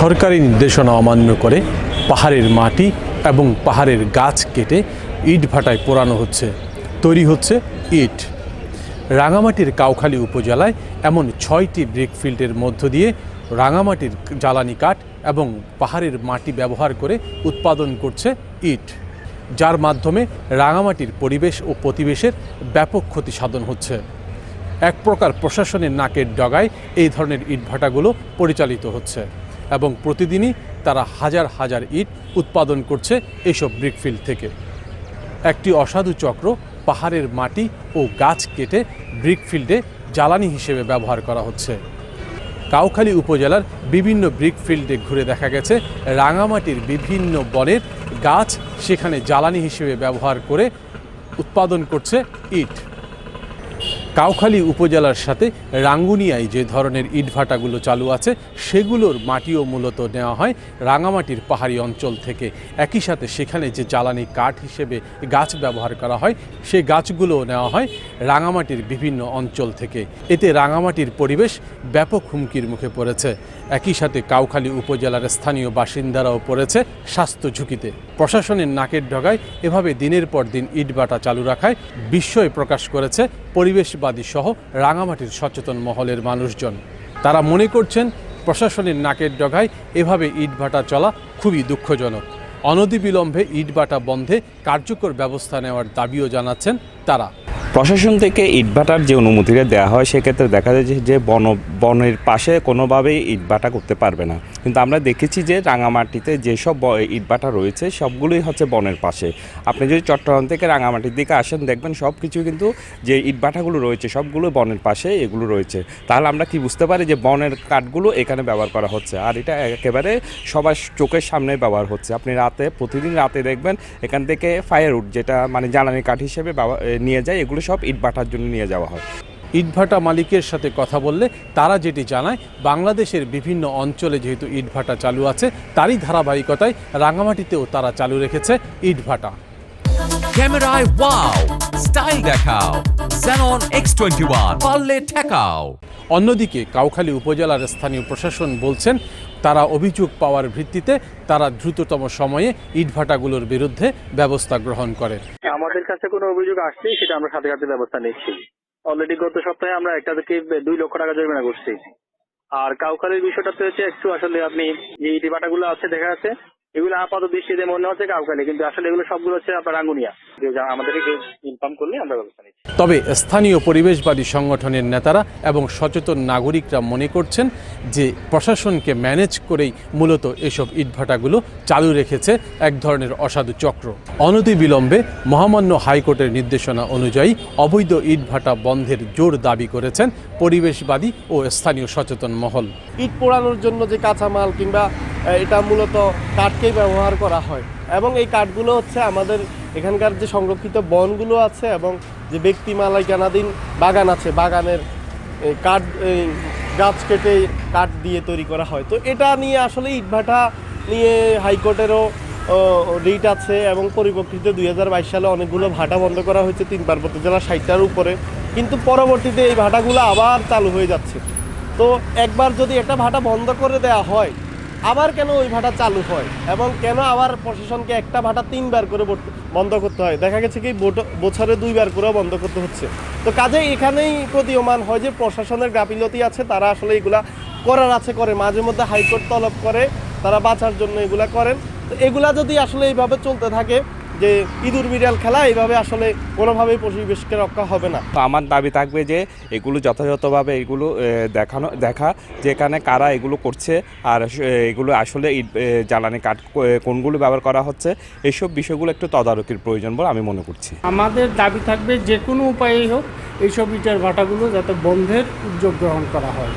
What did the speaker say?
সরকারি নির্দেশনা অমান্য করে পাহাড়ের মাটি এবং পাহাড়ের গাছ কেটে ইট ভাটায় পোড়ানো হচ্ছে, তৈরি হচ্ছে ইট। রাঙামাটির কাউখালী উপজেলায় এমন ছয়টি ব্রিকফিল্ডের মধ্য দিয়ে রাঙামাটির জ্বালানি কাঠ এবং পাহাড়ের মাটি ব্যবহার করে উৎপাদন করছে ইট, যার মাধ্যমে রাঙামাটির পরিবেশ ও প্রতিবেশের ব্যাপক ক্ষতি সাধন হচ্ছে। এক প্রকার প্রশাসনের নাকের ডগায় এই ধরনের ইটভাটাগুলো পরিচালিত হচ্ছে। এবং প্রতিদিনই তারা হাজার হাজার ইট উৎপাদন করছে এইসব ব্রিকফিল্ড থেকে। একটি অসাধু চক্র পাহাড়ের মাটি ও গাছ কেটে ব্রিকফিল্ডে জ্বালানি হিসেবে ব্যবহার করা হচ্ছে। কাউখালী উপজেলার বিভিন্ন ব্রিকফিল্ডে ঘুরে দেখা গেছে রাঙামাটির বিভিন্ন বনের গাছ সেখানে জ্বালানি হিসেবে ব্যবহার করে উৎপাদন করছে ইট। কাউখালী উপজেলার সাথে রাঙ্গুনিয়ায় যে ধরনের ইটভাটাগুলো চালু আছে, সেগুলোর মাটিও মূলত নেওয়া হয় রাঙামাটির পাহাড়ি অঞ্চল থেকে। একই সাথে সেখানে যে জ্বালানি কাঠ হিসেবে গাছ ব্যবহার করা হয় সেই গাছগুলোও নেওয়া হয় রাঙামাটির বিভিন্ন অঞ্চল থেকে। এতে রাঙামাটির পরিবেশ ব্যাপক হুমকির মুখে পড়েছে। একই সাথে কাউখালী উপজেলার স্থানীয় বাসিন্দারাও পড়েছে স্বাস্থ্য ঝুঁকিতে। প্রশাসনের নাকের ডগায় এভাবে দিনের পর দিন ইটভাটা চালু রাখায় বিস্ময় প্রকাশ করেছে পরিবেশবাদী সহ রাঙামাটির সচেতন মহলের মানুষজন। তারা মনে করছেন প্রশাসনের নাকের ডগায় এভাবে ইটভাটা চলা খুবই দুঃখজনক। অনতিবিলম্বে ইটভাটা বন্ধে কার্যকর ব্যবস্থা নেওয়ার দাবিও জানাচ্ছেন তারা। প্রশাসন থেকে ইটভাটার যে অনুমতিটা দেওয়া হয়, সেক্ষেত্রে দেখা যায় যে বন, বনের পাশে কোনোভাবেই ইটভাটা করতে পারবে না। কিন্তু আমরা দেখেছি যে রাঙামাটিতে যেসব ইটভাটা রয়েছে, সবগুলোই হচ্ছে বনের পাশে। আপনি যদি চট্টগ্রাম থেকে রাঙামাটির দিকে আসেন, দেখবেন সব কিছু কিন্তু যে ইটভাটাগুলো রয়েছে, সবগুলো বনের পাশে এগুলো রয়েছে। তাহলে আমরা কি বুঝতে পারি যে বনের কাঠগুলো এখানে ব্যবহার করা হচ্ছে? আর এটা একেবারে সবার চোখের সামনে ব্যবহার হচ্ছে। আপনি রাতে, প্রতিদিন রাতে দেখবেন এখান থেকে ফায়ারউড যেটা মানে জ্বালানি কাঠ হিসেবে নিয়ে যায়, এগুলো সব ইটভাটার জন্য নিয়ে যাওয়া হয়। ইটভাটা মালিকের সাথে কথা বললে তারা যেটি জানায় বাংলাদেশের বিভিন্ন অঞ্চলে যেহেতু ইটভাটা চালু আছে তারই ধারাবাহিকতায় রাঙামাটিতেও তারা চালু রেখেছে ইটভাটা। ক্যামেরায় ওয়াও স্টাইল দেখাও Xenon X21 পারলে ঠেকাও। অন্যদিকে কাউখালী উপজেলার স্থানীয় প্রশাসন বলছেন তারা অভিযোগ পাওয়ার ভিত্তিতে তারা দ্রুততম সময়ে ইটভাটাগুলোর বিরুদ্ধে ব্যবস্থা গ্রহণ করে। আমাদের কাছে কোনো অভিযোগ আসলেই সেটা আমরা সাথে সাথে ব্যবস্থা নিচ্ছি। অলরেডি গত সপ্তাহে আমরা একটা থেকে দুই লক্ষ টাকা জরিমানা করছি। আর কাউকালের বিষয়টাতে হচ্ছে একটু আসলে আপনি যে ইটিবাটাগুলো আছে, দেখা যাচ্ছে এগুলো আপাত দৃষ্টিতে মনে হচ্ছে কাউকালি কিন্তু আসলে এগুলো সবগুলো হচ্ছে আপনার রাঙ্গুনিয়া আমাদেরকে ইনফর্ম করলে আমরা ব্যবস্থা নিচ্ছি। তবে স্থানীয় পরিবেশবাদী সংগঠনের নেতারা এবং সচেতন নাগরিকরা মনে করছেন যে প্রশাসনকে ম্যানেজ করেই মূলত এসব ইটভাটাগুলো চালু রেখেছে এক ধরনের অসাধু চক্র। অনতিবিলম্বে মহামান্য হাইকোর্টের নির্দেশনা অনুযায়ী অবৈধ ইটভাটা বন্ধের জোর দাবি করেছেন পরিবেশবাদী ও স্থানীয় সচেতন মহল। ইট পোড়ানোর জন্য যে কাঁচামাল কিংবা এটা মূলত কাঠকেই ব্যবহার করা হয়। এবং এই কাঠগুলো হচ্ছে আমাদের এখানকার যে সংরক্ষিত বনগুলো আছে এবং যে ব্যক্তি মালিকানাধীন বাগান আছে, বাগানের কাঠ এই গাছ কেটে কাঠ দিয়ে তৈরি করা হয়। তো এটা নিয়ে আসলে ইটভাটা নিয়ে হাইকোর্টেরও রিট আছে এবং পরিপ্রেক্ষিতে দুই হাজার বাইশ সালে অনেকগুলো ভাটা বন্ধ করা হয়েছে তিন পার্বত্য জেলা ষাটটার উপরে। কিন্তু পরবর্তীতে এই ভাটাগুলো আবার চালু হয়ে যাচ্ছে। তো একবার যদি একটা ভাটা বন্ধ করে দেওয়া হয় আবার কেন ওই ভাটা চালু হয়? এবং কেন আবার প্রশাসনকে একটা ভাটা তিনবার করে বন্ধ করতে হয়? দেখা গেছে কি বছরে দুইবার করেও বন্ধ করতে হচ্ছে। তো কাজে এখানেই প্রতীয়মান হয় যে, প্রশাসনের গাফিলতি আছে, তারা আসলে এগুলা করার আছে, করে। মাঝে মধ্যে হাইকোর্ট তলব করে, তারা বাঁচার জন্য এগুলা করেন। তো এগুলা যদি আসলে এইভাবে চলতে থাকে যে ইঁদুর বিড়াল খেলা এইভাবে আসলে কোনোভাবেই পরিবেশকে রক্ষা হবে না। তো আমার দাবি থাকবে যে এগুলো যথাযথভাবে এগুলো দেখানো দেখা যেখানে কারা এগুলো করছে আর এগুলো আসলে জ্বালানি কাঠ কোনগুলো ব্যবহার করা হচ্ছে এইসব বিষয়গুলো একটু তদারকির প্রয়োজন বলে আমি মনে করছি। আমাদের দাবি থাকবে যে কোনো উপায়েই হোক এইসব ইটের ভাটাগুলো যাতে বন্ধের উদ্যোগ গ্রহণ করা হয়।